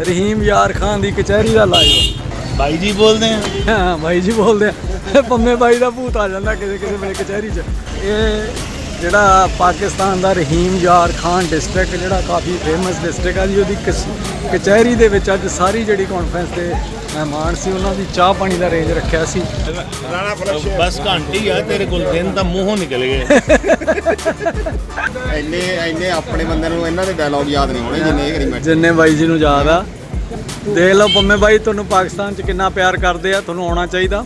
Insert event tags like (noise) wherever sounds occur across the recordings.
ਰਹੀਮ ਯਾਰ ਖਾਨ ਦੀ ਕਚਹਿਰੀ ਦਾ ਲਾਈਵ ਬਾਈ ਜੀ ਬੋਲਦੇ ਆ? ਹਾਂ ਬਾਈ ਜੀ ਬੋਲਦੇ ਆ। ਪੰਮੇ ਬਾਈ ਦਾ ਭੂਤ ਆ ਜਾਂਦਾ ਕਿਸੇ ਕਿਸੇ ਵੇਲੇ ਕਚਹਿਰੀ 'ਚ। ਇਹ ਜਿਹੜਾ ਪਾਕਿਸਤਾਨ ਦਾ ਰਹੀਮ ਯਾਰ ਖਾਨ ਡਿਸਟ੍ਰਿਕਟ ਜਿਹੜਾ ਕਾਫੀ ਫੇਮਸ ਡਿਸਟ੍ਰਿਕਟ ਆ ਜੀ ਉਹਦੀ ਕਚ- ਕਚਹਿਰੀ ਦੇ ਵਿੱਚ ਅੱਜ ਸਾਰੀ ਜਿਹੜੀ ਕਾਨਫਰੰਸ ਦੇ ਮਹਿਮਾਨ ਸੀ ਉਹਨਾਂ ਦੀ ਚਾਹ ਪਾਣੀ ਦਾ ਰੇਂਜ ਰੱਖਿਆ ਸੀ। ਬਸ ਘੰਟੀ ਆ ਤੇਰੇ ਕੋਲ ਦਿਨ ਤਾਂ ਮੂੰਹੋਂ ਨਿਕਲ ਗਏ। (laughs) ਇੰਨੇ ਇੰਨੇ ਆਪਣੇ ਬੰਦੇ ਨੂੰ ਇਹਨਾਂ ਦੇ ਡਾਇਲੌਗ ਯਾਦ ਨਹੀਂ ਹੋਣੇ ਜਿੰਨੇ ਇਹ ਕਰੀ ਜਿੰਨੇ ਬਾਈ ਜੀ ਨੂੰ ਯਾਦ ਆ। ਦੇਖ ਲਓ ਪੰਮੇ ਬਾਈ ਤੁਹਾਨੂੰ ਪਾਕਿਸਤਾਨ 'ਚ ਕਿੰਨਾ ਪਿਆਰ ਕਰਦੇ ਆ ਤੁਹਾਨੂੰ ਆਉਣਾ ਚਾਹੀਦਾ।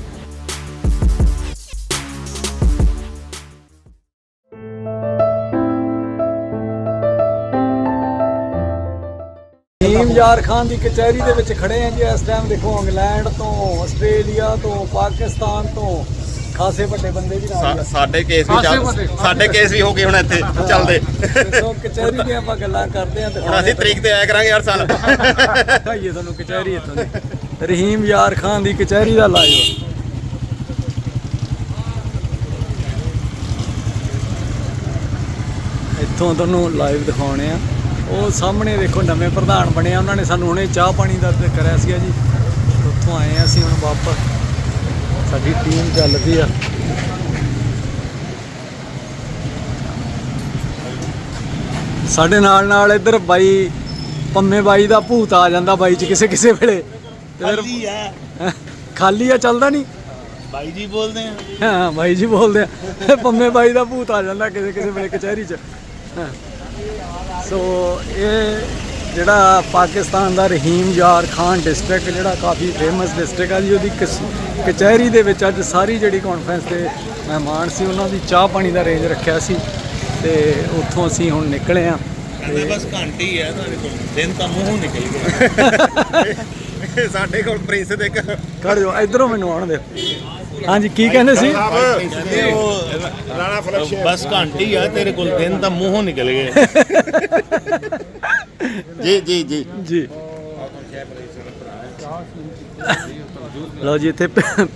ਰਹੀਮ ਯਾਰ ਖਾਨ ਦੀ ਕਚਹਿਰੀ ਦੇ ਵਿੱਚ ਖੜੇ ਆ ਜੀ ਇਸ ਟਾਈਮ ਦੇਖੋ ਇੰਗਲੈਂਡ ਤੋਂ ਆਸਟ੍ਰੇਲੀਆ ਤੋਂ ਪਾਕਿਸਤਾਨ ਤੋਂ। ਖਾਸੇ ਵੱਡੇ ਬੰਦੇ ਵੀ ਨਾਲ ਸਾਡੇ ਕੇਸ ਵੀ ਚੱਲ ਸਾਡੇ ਕੇਸ ਵੀ ਹੋ ਗਏ ਹੁਣ ਇੱਥੇ ਚੱਲਦੇ। ਸੋ ਕਚਹਿਰੀ ਦੀਆਂ ਆਪਾਂ ਗੱਲਾਂ ਕਰਦੇ ਆ ਹੁਣ ਅਸੀਂ ਤਰੀਕ ਤੇ ਆਇਆ ਕਰਾਂਗੇ ਹਰ ਸਾਲ। ਦਿਖਾਈਏ ਤੁਹਾਨੂੰ ਕਚਹਿਰੀ ਇੱਥੋਂ ਦੀ। ਰਹੀਮ ਯਾਰ ਖਾਨ ਦੀ ਕਚਹਿਰੀ ਦਾ ਲਾਈਵ ਇੱਥੋਂ ਤੁਹਾਨੂੰ ਲਾਈਵ ਦਿਖਾਉਣੇ ਆ। ਉਹ ਸਾਹਮਣੇ ਦੇਖੋ ਨਵੇਂ ਪ੍ਰਧਾਨ ਬਣੇ ਆ ਉਹਨਾਂ ਨੇ ਸਾਨੂੰ ਹੁਣੇ ਚਾਹ ਪਾਣੀ ਦਾ ਤੇ ਕਰਿਆ ਸੀਗਾ ਜੀ। ਉੱਥੋਂ ਆਏ ਆ ਅਸੀਂ ਹੁਣ ਵਾਪਸ। ਸਾਡੀ ਟੀਮ ਚੱਲਦੀ ਆ। ਸਾਡੇ ਨਾਲ ਨਾਲ ਇੱਧਰ ਬਾਈ ਪੰਮੇ ਬਾਈ ਦਾ ਭੂਤ ਆ ਜਾਂਦਾ ਬਾਈ ਚ ਕਿਸੇ ਕਿਸੇ ਵੇਲੇ। ਖਾਲੀ ਆ। ਖਾਲੀ ਆ ਚੱਲਦਾ ਨਹੀਂ? ਬਾਈ ਜੀ ਬੋਲਦੇ ਆ। ਹਾਂ ਬਾਈ ਜੀ ਬੋਲਦੇ ਆ। ਪੰਮੇ ਬਾਈ ਦਾ ਭੂਤ ਆ ਜਾਂਦਾ ਕਿਸੇ ਕਿਸੇ ਵੇਲੇ ਕਚਹਿਰੀ 'ਚ। ਹਾਂ। ਸੋ ਇਹ ਜਿਹੜਾ ਪਾਕਿਸਤਾਨ ਦਾ ਰਹੀਮ ਯਾਰ ਖਾਨ ਡਿਸਟ੍ਰਿਕਟ ਜਿਹੜਾ ਕਾਫੀ ਫੇਮਸ ਡਿਸਟ੍ਰਿਕਟ ਆ ਜੀ ਉਹਦੀ ਕਚ- ਕਚਹਿਰੀ ਦੇ ਵਿੱਚ ਅੱਜ ਸਾਰੀ ਜਿਹੜੀ ਕਾਨਫਰੰਸ ਦੇ ਮਹਿਮਾਨ ਸੀ ਉਹਨਾਂ ਦੀ ਚਾਹ ਪਾਣੀ ਦਾ ਰੇਂਜ ਰੱਖਿਆ ਸੀ ਤੇ ਉੱਥੋਂ ਅਸੀਂ ਹੁਣ ਨਿਕਲੇ ਆ। ਬਸ ਘੰਟੀ ਆ ਤੁਹਾਡੇ ਕੋਲ। ਦਿਨ ਤਾਂ ਮੂੰਹੋਂ ਨਿਕਲ ਗਏ (laughs) ਸਾਡੇ ਕੋਲ ਪ੍ਰਿੰਸ ਦੇ ਇੱਕ ਖੜ ਜਾਓ ਇਧਰੋਂ ਮੈਨੂੰ ਆਉਣ ਦਿਓ। ਹਾਂਜੀ ਕੀ ਕਹਿੰਦੇ ਸੀ? ਬਸ ਘੰਟੀ ਆ ਤੇਰੇ ਕੋਲ ਦਿਨ ਤਾਂ ਮੂੰਹੋਂ ਨਿਕਲ ਗਏ। ਜੀ ਜੀ ਜੀ। ਜੀ। ਲਓ ਜੀ ਇੱਥੇ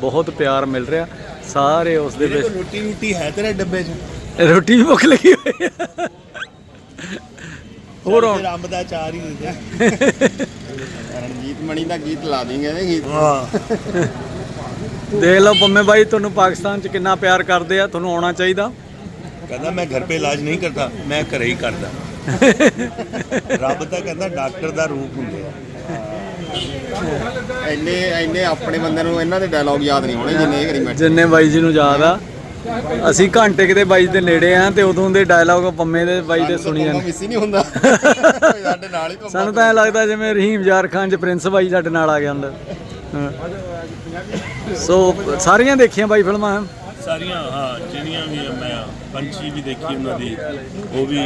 ਬਹੁਤ ਪਿਆਰ ਮਿਲ ਰਿਹਾ। ਸਾਰੇ ਉਸ ਦੇ ਵਿੱਚ ਰੋਟੀ ਰੋਟੀ ਹੈ ਤੇਰੇ ਡੱਬੇ 'ਚ? ਰੋਟੀ ਵੀ ਭੁੱਖ ਲੱਗੀ ਹੋਈ ਹੈ ਹੋਰ ਅੰਬ ਦਾ ਚਾਰ ਹੀ ਦੇ ਦੇ ਰਣਜੀਤ ਮਣੀ ਦਾ ਗੀਤ ਲਾ ਦੇਂਗੇ ਨੇ ਗੀਤ। ਹਾਂ। ਦੇਖ ਲਓ ਪੰਮੇ ਬਾਈ ਤੁਹਾਨੂੰ ਪਾਕਿਸਤਾਨ 'ਚ ਕਿੰਨਾ ਪਿਆਰ ਕਰਦੇ ਆ ਤੁਹਾਨੂੰ ਆਉਣਾ ਚਾਹੀਦਾ। ਕਹਿੰਦਾ ਮੈਂ ਘਰ ਪੇ ਇਲਾਜ ਨਹੀਂ ਕਰਦਾ ਮੈਂ ਘਰੇ ਹੀ ਕਰਦਾ। ਰੱਬ ਤਾਂ ਕਹਿੰਦਾ ਡਾਕਟਰ ਦਾ ਰੂਪ ਹੁੰਦੇ ਆ ਇੰਨੇ ਇੰਨੇ ਆਪਣੇ ਬੰਦੇ ਨੂੰ ਇਹਨਾਂ ਦੇ ਡਾਇਲੌਗ ਯਾਦ ਨਹੀਂ ਹੋਣੇ ਜਿੰਨੇ ਇਹ ਕਰੀ ਜਿੰਨੇ ਬਾਈ ਜੀ ਨੂੰ ਯਾਦ ਆ। ਅਸੀਂ ਘੰਟੇ ਕਿਤੇ ਬਾਈ ਦੇ ਨੇੜੇ ਆ ਤੇ ਉਦੋਂ ਦੇ ਡਾਇਲੌਗ ਪੰਮੇ ਦੇ ਬਾਈ ਦੇ ਸੁਣੀ ਜਾਂਦੇ। ਮਿਸ ਹੀ ਨਹੀਂ ਹੁੰਦਾ। ਸਾਡੇ ਨਾਲ ਹੀ ਸਾਨੂੰ ਤਾਂ ਐ ਲੱਗਦਾ ਜਿਵੇਂ ਰਹੀਮ ਯਾਰ ਖਾਨ ਚ ਪ੍ਰਿੰਸ ਬਾਈ ਸਾਡੇ ਨਾਲ ਆ ਗਿਆ ਹੁੰਦਾ। ਹਾਂ। ਸੋ ਸਾਰੀਆਂ ਦੇਖੀਆਂ ਬਾਈ ਫਿਲਮਾਂ? ਸਾਰੀਆਂ ਹਾਂ ਜਿਹੜੀਆਂ ਵੀ ਮੈਂ ਪੰਛੀ ਵੀ ਦੇਖੀ ਉਹਨਾਂ ਦੀ ਉਹ ਵੀ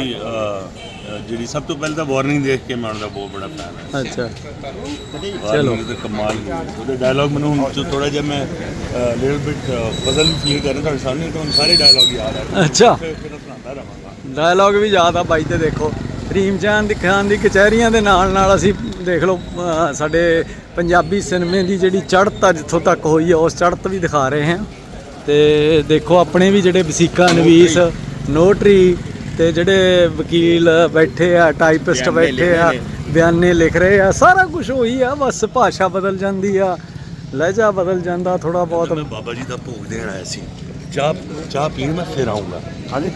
ਜਿਹੜੀ ਸਭ ਤੋਂ ਪਹਿਲਾਂ ਤਾਂ ਵਾਰਨਿੰਗ ਦੇਖ ਕੇ ਮੈਂ ਉਹਨਾਂ ਦਾ ਬਹੁਤ ਬੜਾ ਫੈਨ ਹਾਂ। ਅੱਛਾ। ਚਲੋ। ਤੇ ਕਮਾਲ। ਉਹਦੇ ਡਾਇਲੌਗ ਮੈਨੂੰ ਹੁਣ ਜੋ ਥੋੜਾ ਜਿਹਾ ਮੈਂ ਲਿਟਲ ਬਿਟ ਬਦਲ ਫੀਲ ਕਰ ਰਿਹਾ ਤੁਹਾਡੇ ਸਾਹਮਣੇ ਤਾਂ ਸਾਰੇ ਡਾਇਲੌਗ ਯਾਦ ਆ। ਅੱਛਾ। ਫਿਰ ਫਿਰ ਸੁਣਾਉਂਦਾ ਰਹਾਂਗਾ। ਡਾਇਲੌਗ ਵੀ ਯਾਦ ਆ ਬਾਈ ਤੇ ਦੇਖੋ। ਰੀਮ ਚਾਨ ਦੀ ਖਾਨ ਦੀ ਕਚਹਿਰੀਆਂ ਦੇ ਨਾਲ ਨਾਲ ਅਸੀਂ ਦੇਖ ਲਓ ਸਾਡੇ ਪੰਜਾਬੀ ਸਿਨੇਮੇ ਦੀ ਜਿਹੜੀ ਚੜ੍ਹਤ ਆ ਜਿੱਥੋਂ ਤੱਕ ਹੋਈ ਆ ਉਸ ਚੜ੍ਹਤ ਵੀ ਦਿਖਾ ਰਹੇ ਹਾਂ। ਤੇ ਦੇਖੋ ਆਪਣੇ ਵੀ ਜਿਹੜੇ ਵਸੀਕਾ ਨਵੀਸ ਨੋਟਰੀ ਤੇ ਜਿਹੜੇ ਵਕੀਲ ਬੈਠੇ ਆ ਟਾਈਪਿਸਟ ਬੈਠੇ ਆ ਬਿਆਨੇ ਲਿਖ ਰਹੇ ਆ ਸਾਰਾ ਕੁਝ ਉਹੀ ਆ ਬਸ ਭਾਸ਼ਾ ਬਦਲ ਜਾਂਦੀ ਆ ਲਹਿਜਾ ਬਦਲ ਜਾਂਦਾ ਥੋੜਾ ਬਹੁਤ। ਮੈਂ ਬਾਬਾ ਜੀ ਦਾ ਭੋਗ ਦੇਣ ਆਇਆ ਸੀ ਚਾਹ ਚਾਹ ਪੀਣ ਮੈਂ ਫਿਰ ਆਉਂਗਾ। ਹਾਂਜੀ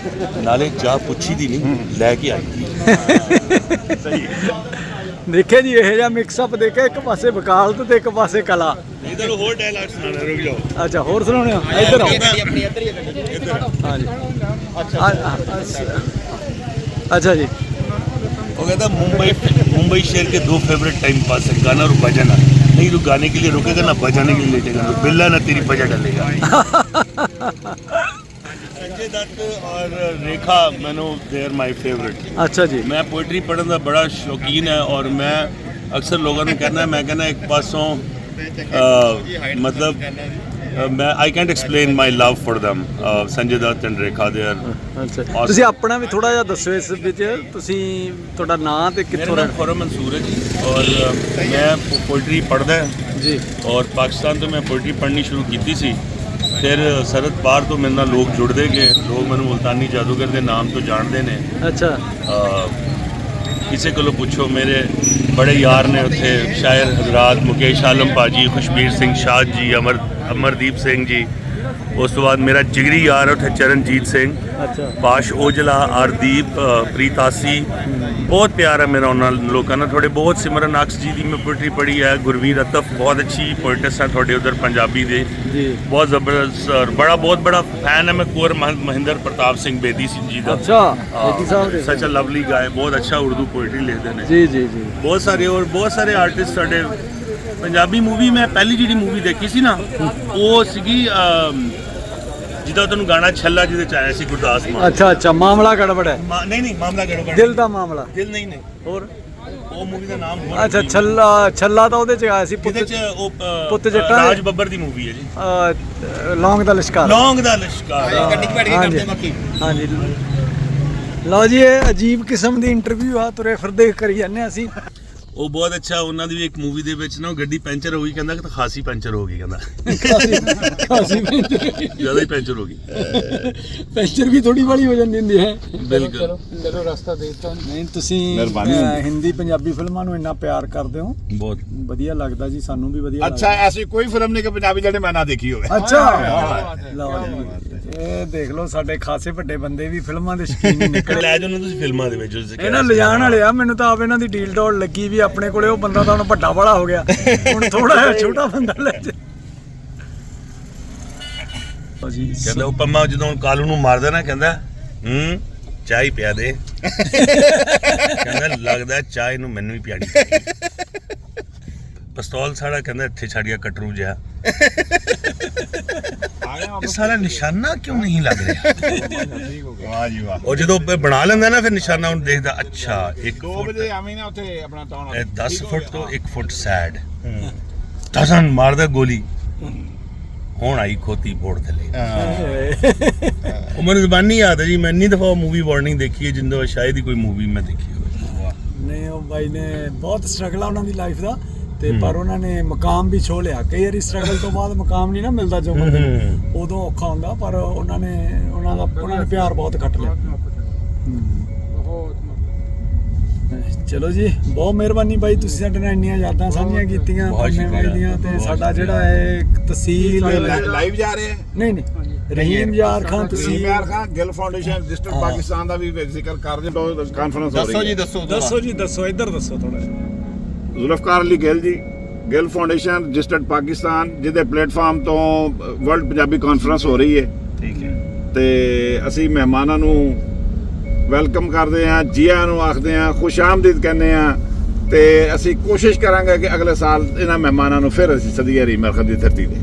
ਨਾਲੇ ਚਾਹ ਪੁੱਛੀ ਦੀ ਨਹੀਂ ਲੈ ਕੇ ਆਈ। (laughs) ਸਹੀ ਦੇਖਿਆ ਜੀ ਇਹ ਜਿਹਾ ਮਿਕਸ ਅਪ ਦੇਖਿਆ ਇੱਕ ਪਾਸੇ ਵਕਾਲਤ ਤੇ ਇੱਕ ਪਾਸੇ ਕਲਾ ਇਧਰ ਹੋਰ ਡਾਇਲੌਗ ਸੁਣਾਣਾ ਰੁਕ ਜਾਓ ਅੱਛਾ ਹੋਰ ਸੁਣਾਉਣੇ ਆ ਇੱਧਰ ਆਓ ਆਪਣੀ ਇੱਧਰ ਹੀ ਹੈ ਇੱਧਰ ਹਾਂਜੀ ਅੱਛਾ ਅੱਛਾ ਜੀ वो कहता मुंबई मुंबई शहर के दो फेवरेट टाइम पास है गाना और बजाना नहीं तो गाने के लिए रुकेगा ना बजाने के लिए लेटेगा तो बिल्ला ना तेरी बजा डालेगा ਬੜਾ ਸ਼ੌਕੀਨ ਹੈ ਔਰ ਮੈਂ ਅਕਸਰ ਲੋਕਾਂ ਨੂੰ ਕਹਿੰਦਾ ਮੈਂ ਕਹਿੰਦਾ ਇੱਕ ਪਾਸੋਂ ਮਤਲਬ ਮੈਂ I can't explain my love for them Sanjay Dutt and Rekha ਦੇ ਆਰ ਤੁਸੀਂ ਆਪਣਾ ਵੀ ਥੋੜਾ ਜਿਹਾ ਦੱਸੋ ਇਸ ਵਿੱਚ ਤੁਸੀਂ ਤੁਹਾਡਾ ਨਾਂ ਤੇ ਕਿੱਥੋਂ ਰਹਿਣ ਫੋਰਮ ਮਨਸੂਰ ਹੈ ਜੀ ਔਰ ਮੈਂ ਪੋਇਟਰੀ ਪੜ੍ਹਦਾ ਜੀ। ਔਰ ਪਾਕਿਸਤਾਨ ਤੋਂ ਮੈਂ ਪੋਇਟਰੀ ਪੜ੍ਹਨੀ ਸ਼ੁਰੂ ਕੀਤੀ ਸੀ। ਫਿਰ ਸਰਹੱਦ ਪਾਰ ਤੋਂ ਮੇਰੇ ਨਾਲ ਲੋਕ ਜੁੜਦੇ ਗਏ। ਲੋਕ ਮੈਨੂੰ ਮੁਲਤਾਨੀ ਜਾਦੂਗਰ ਦੇ ਨਾਮ ਤੋਂ ਜਾਣਦੇ ਨੇ। ਅੱਛਾ। ਕਿਸੇ ਕੋਲੋਂ ਪੁੱਛੋ ਮੇਰੇ ਬੜੇ ਯਾਰ ਨੇ ਉੱਥੇ ਸ਼ਾਇਰ ਹਜ਼ਰਤ ਮੁਕੇਸ਼ ਆਲਮ ਭਾਜੀ ਖੁਸ਼ਬੀਰ ਸਿੰਘ ਸ਼ਾਦ ਜੀ ਅਮਰ ਅਮਰਦੀਪ ਸਿੰਘ ਜੀ। ਉਸ ਤੋਂ ਬਾਅਦ ਮੇਰਾ ਜਿਗਰੀ ਯਾਰ ਉੱਥੇ ਚਰਨਜੀਤ ਸਿੰਘ। ਅੱਛਾ। ਪਾਸ਼ ਓਜਲਾ ਅਰਦੀਪ ਅ, ਪ੍ਰੀਤਾਸੀ। ਬਹੁਤ ਪਿਆਰ ਹੈ ਮੇਰਾ ਉਹਨਾਂ ਲੋਕਾਂ ਨਾਲ। ਤੁਹਾਡੇ ਬਹੁਤ ਸਿਮਰਨ ਅਕਸ ਜੀ ਦੀ ਮੈਂ ਪੋਇਟਰੀ ਪੜ੍ਹੀ ਹੈ ਗੁਰਵੀਰ ਅਤਫ ਬਹੁਤ ਅੱਛੀ ਪੋਇਟਸ ਹੈ ਤੁਹਾਡੇ ਉਧਰ ਪੰਜਾਬੀ ਦੇ। ਜੀ। ਬਹੁਤ ਜ਼ਬਰਦਸਤ ਔਰ ਬੜਾ ਬਹੁਤ ਬੜਾ ਫੈਨ ਹੈ ਮੈਂ ਮਹ- ਮਹਿੰਦਰ ਪ੍ਰਤਾਪ ਸਿੰਘ ਬੇਦੀ ਸਿੰਘ ਜੀ ਦਾ। ਅੱਛਾ ਬੇਦੀ ਸਾਹਿਬ ਦੇ। ਸੱਚ ਅ ਲਵਲੀ ਗਾਏ ਬਹੁਤ ਅੱਛਾ ਉਰਦੂ ਪੋਇਟਰੀ ਲਿਖਦੇ ਨੇ। ਜੀ ਜੀ ਜੀ। ਬਹੁਤ ਸਾਰੇ ਔਰ ਬਹੁਤ ਸਾਰੇ ਆਰਟਿਸਟ ਸਾਡੇ। ਪੰਜਾਬੀ ਮੂਵੀ ਮੈਂ ਪਹਿਲੀ ਜਿਹੜੀ ਮੂਵੀ ਦੇਖੀ ਸੀ ਨਾ ਉਹ ਸੀਗੀ ਜਿਹਦਾ ਤੁਹਾਨੂੰ ਗਾਣਾ ਛੱਲਾ ਜਿਹਦੇ ਚ ਆਇਆ ਸੀ ਗੁਰਦਾਸ ਮਾਨ। ਅੱਛਾ ਅੱਛਾ ਮਾਮਲਾ ਗੜਬੜ ਹੈ। ਮਾ- ਨਹੀਂ ਨਹੀਂ ਮਾਮਲਾ ਗੜਬੜ ਦਿਲ ਦਾ ਮਾਮਲਾ। ਦਿਲ ਨਹੀਂ ਨਹੀਂ। ਹੋਰ? ਉਹ ਮੂਵੀ ਦਾ ਨਾਮ ਹੋਰ ਅੱਛਾ। ਛੱਲਾ ਛੱਲਾ ਤਾਂ ਉਹਦੇ ਚ ਆਇਆ ਸੀ ਪੁੱਤ ਜਿਹਦੇ ਚ ਉਹ ਅ, ਪੁੱਤ ਜੱਟਾਂ ਦੇ- ਰਾਜ ਬੱਬਰ ਦੀ ਮੂਵੀ ਹੈ ਜੀ। ਅਹ, ਲੌਂਗ ਦਾ ਲਸ਼ਕਰ। ਲੌਂਗ ਦਾ ਲਸ਼ਕਰ। ਗੱਡੀ ਭੜੀ ਹਾਂਜੀ। ਕਰਦੇ ਮੱਕੀ ਹਾਂਜੀ। ਲਓ ਜੀ ਇਹ ਅਜੀਬ ਕਿਸਮ ਦੀ ਇੰਟਰਵਿਊ ਆ ਤੁਰੇ ਫਿਰਦੇ ਕਰੀ ਜਾਂਦੇ ਹਾਂ ਅਸੀਂ। ਉਹ ਬਹੁਤ ਅੱਛਾ ਉਹਨਾਂ ਦੀ ਵੀ ਇੱਕ ਮੂਵੀ ਦੇ ਵਿੱਚ ਨਾ ਉਹ ਗੱਡੀ ਪੈਂਚਰ ਹੋ ਗਈ ਕਹਿੰਦਾ ਕਿ ਤਾਂ ਖਾਸੀ ਪੈਂਚਰ ਹੋ ਗਈ ਕਹਿੰਦਾ। ਕਾਸੀ ਪੈਂਚਰ ਜ਼ਿਆਦਾ ਹੀ ਪੈਂਚਰ ਹੋ ਗਈ। ਪੈਂਚਰ ਵੀ ਥੋੜੀ ਵਾਲੀ ਹੋ ਜਾਂਦੀ ਹੁੰਦੀ ਹੈ। ਬਿਲਕੁਲ। ਨਹੀਂ ਤੁਸੀਂ ਮਿਹਰਬਾਨੀ ਅਹ, ਹੁੰਦੀ। ਹਿੰਦੀ ਪੰਜਾਬੀ ਫਿਲਮਾਂ ਨੂੰ ਇੰਨਾ ਪਿਆਰ ਕਰਦੇ ਹੋ? ਬਹੁਤ। ਵਧੀਆ ਲੱਗਦਾ ਜੀ ਸਾਨੂੰ ਵੀ ਵਧੀਆ ਅੱਛਾ ਐਸੀ ਕੋਈ ਫਿਲਮ ਨਹੀਂ ਕਿ ਪੰਜਾਬੀ ਜਿਹੜੇ ਮੈਂ ਨਾ ਦੇਖੀ ਹੋਵੇ। ਅੱਛਾ! ਲਓ ਜੀ ਇਹ ਦੇਖ ਲਓ ਸਾਡੇ ਖਾਸੇ ਵੱਡੇ ਬੰਦੇ ਵੀ ਫਿਲਮਾਂ ਦੇ ਸ਼ੌਕੀਨ ਨਿਕਲੇ। ਲੈ ਜਾਓ ਨਾ ਤੁਸੀਂ ਫਿਲਮਾਂ ਦੇ ਵਿੱਚ ਇਹਨਾਂ ਲਿਜਾਣ ਵਾਲੇ ਆ ਮੈਨੂੰ ਤਾਂ ਆਪ ਇਹਨਾਂ ਦੀ ਡੀਲ ਡੋਲ ਲੱਗੀ ਵੀ ਆਪਣੇ ਕੋਲੇ ਉਹ ਬੰਦਾ ਤਾਂ ਹੁਣ ਵੱਡਾ ਵਾਲਾ ਹੋ ਗਿਆ। ਹੁਣ ਥੋੜਾ ਜਿਹਾ (laughs) ਛੋਟਾ ਬੰਦਾ ਲੈ ਜਾ। ਜੀ ਕਹਿੰਦਾ ਉਹ ਪੰਮਾ ਜਦੋਂ ਕਾਲੂ ਨੂੰ ਮਾਰਦਾ ਨਾ ਕਹਿੰਦਾ ਹੂੰ ਚਾਹ ਹੀ ਪਿਆ ਦੇ। ਕਹਿੰਦਾ ਲੱਗਦਾ ਚਾਹ ਨੂੰ ਮੈਨੂੰ ਹੀ ਪਿਆਣੀ ਚਾਹੀਦੀ। ਪਿਸਤੌਲ ਸਾਡਾ ਕਹਿੰਦਾ ਇੱਥੇ ਛੱਡ ਗਿਆ ਕਟਰੂ ਜਿਹਾ। ਇਹ ਸਾਰਾ ਨਿਸ਼ਾਨਾ ਕਿਉਂ ਨਹੀਂ ਲੱਗ ਰਿਹਾ? ਵਾਹ ਜੀ ਵਾਹ। ਉਹ ਜਦੋਂ ਇਹ ਬਣਾ ਲੈਂਦਾ ਨਾ ਫਿਰ ਨਿਸ਼ਾਨਾ ਉਹਨੂੰ ਦੇਖਦਾ ਅੱਛਾ ਇੱਕ 2 ਫੁੱਟ ਵਜੇ ਆਵੀਂ ਨਾ ਉੱਥੇ ਆਪਣਾ ਟਾਉਣ ਇਹ 10 ਫੁੱਟ ਤੋਂ 1 ਫੁੱਟ ਸੈਡ। ਦਸਨ ਮਾਰਦਾ ਗੋਲੀ। ਹੁਣ ਆਈ ਖੋਤੀ ਬੋੜ ਥੱਲੇ। ਉਹ ਮੈਨੂੰ ਜ਼ਬਾਨੀ ਯਾਦ ਹੈ ਜੀ ਮੈਂ ਇੰਨੀ ਦਫਾ ਮੂਵੀ ਵਾਰਨਿੰਗ ਦੇਖੀ ਹੈ ਜਿੰਦੋਂ ਸ਼ਾਇਦ ਹੀ ਕੋਈ ਮੂਵੀ ਮੈਂ ਦੇਖੀ ਹੋਵੇ। ਨਹੀਂ ਉਹ ਬਾਈ ਨੇ ਬਹੁਤ ਸਟਰਗਲ ਆ ਉਹਨਾਂ ਦੀ ਲਾਈਫ ਦਾ। ਤੇ ਪਰ ਉਹਨਾਂ ਨੇ ਮਕਾਮ ਵੀ ਛੋ ਲਿਆ। ਕਈ ਵਾਰੀ ਸਟਰਗਲ ਤੋਂ ਬਾਅਦ ਮਕਾਮ ਨਹੀਂ ਨਾ ਮਿਲਦਾ ਜੋ ਬੰਦੇ ਨੂੰ ਉਦੋਂ ਔਖਾ ਹੁੰਦਾ ਪਰ ਉਹਨਾਂ ਨੇ ਉਹਨਾਂ ਦਾ ਉਹਨਾਂ ਨੇ ਪਿਆਰ ਬਹੁਤ ਖੱਟ ਲਿਆ। ਚਲੋ ਜੀ ਬਹੁਤ ਮਿਹਰਬਾਨੀ ਬਾਈ ਤੁਸੀਂ ਸਾਡੇ ਨਾਲ ਇੰਨੀਆਂ ਯਾਦਾਂ ਸਾਂਝੀਆਂ ਕੀਤੀਆਂ ਬਾਈ। ਦੀਆਂ ਤੇ ਸਾਡਾ। ਜਿਹੜਾ ਹੈ ਤਹਿਸੀਲ ਲਾਈਵ ਜਾ ਰਹੇ ਹੈ ਨਹੀਂ ਨਹੀਂ। ਰਹੀਮ ਯਾਰ ਖਾਨ ਤਹਿਸੀਲ ਸੀਮਿਆਰ ਖਾਨ ਗਿਲ ਫਾਊਂਡੇਸ਼ਨ ਡਿਸਟ੍ਰਿਕਟ ਪਾਕਿਸਤਾਨ ਦਾ ਵੀ ਜ਼ਿਕਰ ਕਰਦੇ ਤੋਂ ਕਾਨਫਰੰਸ ਹੋ ਰਹੀ ਦੱਸੋ ਹੈ। ਜੀ ਦੱਸੋ ਦੱਸੋ ਜੀ ਦੱਸੋ ਇੱਧਰ ਦੱਸੋ ਥੋੜਾ ਜ਼ੁਲਫਕਾਰ ਅਲੀ ਗਿੱਲ ਜੀ ਗਿੱਲ ਫਾਊਂਡੇਸ਼ਨ ਰਜਿਸਟਰਡ ਪਾਕਿਸਤਾਨ ਜਿਹਦੇ ਪਲੇਟਫਾਰਮ ਤੋਂ ਵਰਲਡ ਪੰਜਾਬੀ ਕਾਨਫਰੰਸ ਹੋ ਰਹੀ ਹੈ। ਠੀਕ ਹੈ। ਤੇ ਅਸੀਂ ਮਹਿਮਾਨਾਂ ਨੂੰ ਵੈਲਕਮ ਕਰਦੇ ਹਾਂ ਜੀ ਆਇਆਂ ਨੂੰ ਆਖਦੇ ਹਾਂ ਖੁਸ਼ ਆਮਦੀਦ ਕਹਿੰਦੇ ਹਾਂ। ਤੇ ਅਸੀਂ ਕੋਸ਼ਿਸ਼ ਕਰਾਂਗੇ ਕਿ ਅਗਲੇ ਸਾਲ ਇਹਨਾਂ ਮਹਿਮਾਨਾਂ ਨੂੰ ਫਿਰ ਅਸੀਂ ਸਦੀਏ ਰੀ ਮਰਖਦ ਦੀ ਧਰਤੀ ਤੇ।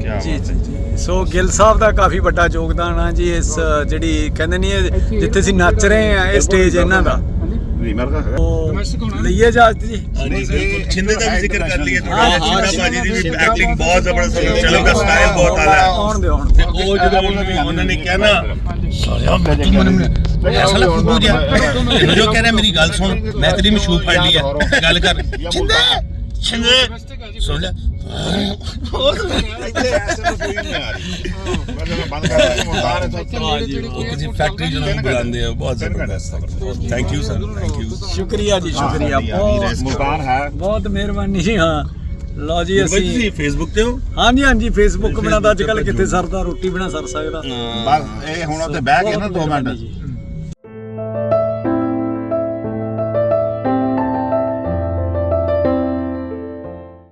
ਕੀ ਜੀ ਜੀ ਜੀ। ਸੋ ਗਿੱਲ ਸਾਹਿਬ ਦਾ ਕਾਫੀ ਵੱਡਾ ਯੋਗਦਾਨ ਆ ਜੀ ਇਸ ਜਿਹੜੀ ਕਹਿੰਦੇ ਨਹੀਂ ਜਿੱਥੇ ਅਸੀਂ ਨੱਚ ਰਹੇ ਆ ਇਹ ਸਟੇਜ ਇਹਨਾਂ ਦਾ। ਰੀ ਮਰਖਦ ਉਹ ਲਈਏ ਇਜਾਜ਼ਤ ਜੀ ਦਾ ਵੀ ਜ਼ਿਕਰ ਕਰ ਲਈਏ ਥੋੜਾ ਹਾਂ, ਜਿਹਾ। ਹਾਂ, ਛਿੰਦਾ ਭਾਜੀ ਦੀ ਵੀ ਛਿੰਦਾ। ਐਕਟਿੰਗ ਬਹੁਤ ਜ਼ਬਰਦਸਤ ਹੈ। ਚਲੋ ਦਾ ਸਟਾਈਲ ਬਹੁਤ ਆਲਾ ਹੈ। ਆਉਣ ਦਿਓ ਆਉਣ ਤੇ ਉਹ ਜਦੋਂ ਉਹਨਾਂ ਨੇ ਉਹਨਾਂ ਨੇ ਕਿਹਾ ਨਾ ਸਾਲਿਆ ਮੈਂ ਤੂੰ ਮੈਨੂੰ ਐਸਾ ਲੱਗ ਫੁੱਦੂ ਜਿਹਾ ਇਹਨੂੰ ਜੋ ਕਹਿ ਰਿਹਾ ਮੇਰੀ ਗੱਲ ਸੁਣ। ਮੈਂ ਤੇਰੀ ਮਸ਼ਹੂਰ ਫੜ ਲਈ ਹੈ ਗੱਲ ਕਰ। ਛਿੰਦੇ ਛਿੰਦੇ। ਸੁਣ ਲੈ। ਇੱਥੇ ਐਸੇ ਨੂੰ ਕੋਈ ਨਹੀਂ ਆ ਰਹੀ ਮੈਂ ਜਦੋਂ ਬੰਦ ਕਰ ਦਿੱਤੀ ਮੁਲਤਾਨ ਹੈ ਤੋਂ ਉਹ ਕਿਸੇ ਫੈਕਟਰੀ ਜਿਹਨੂੰ ਵੀ ਬੁਲਾਉਂਦੇ ਆ ਬਹੁਤ ਜ਼ਬਰਦਸਤ thank you sir thank you ਸ਼ੁਕਰੀਆ ਜੀ ਸ਼ੁਕਰੀਆ ਬਹੁਤ ਮੁਲਤਾਨ ਹੈ ਬਹੁਤ ਮਿਹਰਬਾਨੀ ਜੀ ਹਾਂ ਲਓ ਜੀ ਤੁਸੀਂ ਅਸੀਂ ਫੇਸਬੁੱਕ ਤੇ ਹੋ ਹਾਂਜੀ ਹਾਂਜੀ ਫੇਸਬੁੱਕ ਤਾਂ ਅੱਜ ਕੱਲ ਕਿੱਥੇ ਸਰਦਾ ਰੋਟੀ ਬਿਨਾ ਸਰ ਸਕਦਾ ਬਸ ਇਹ ਹੁਣ ਉੱਥੇ ਬਹਿ ਕੇ ਨਾ 2 ਮਿੰਟ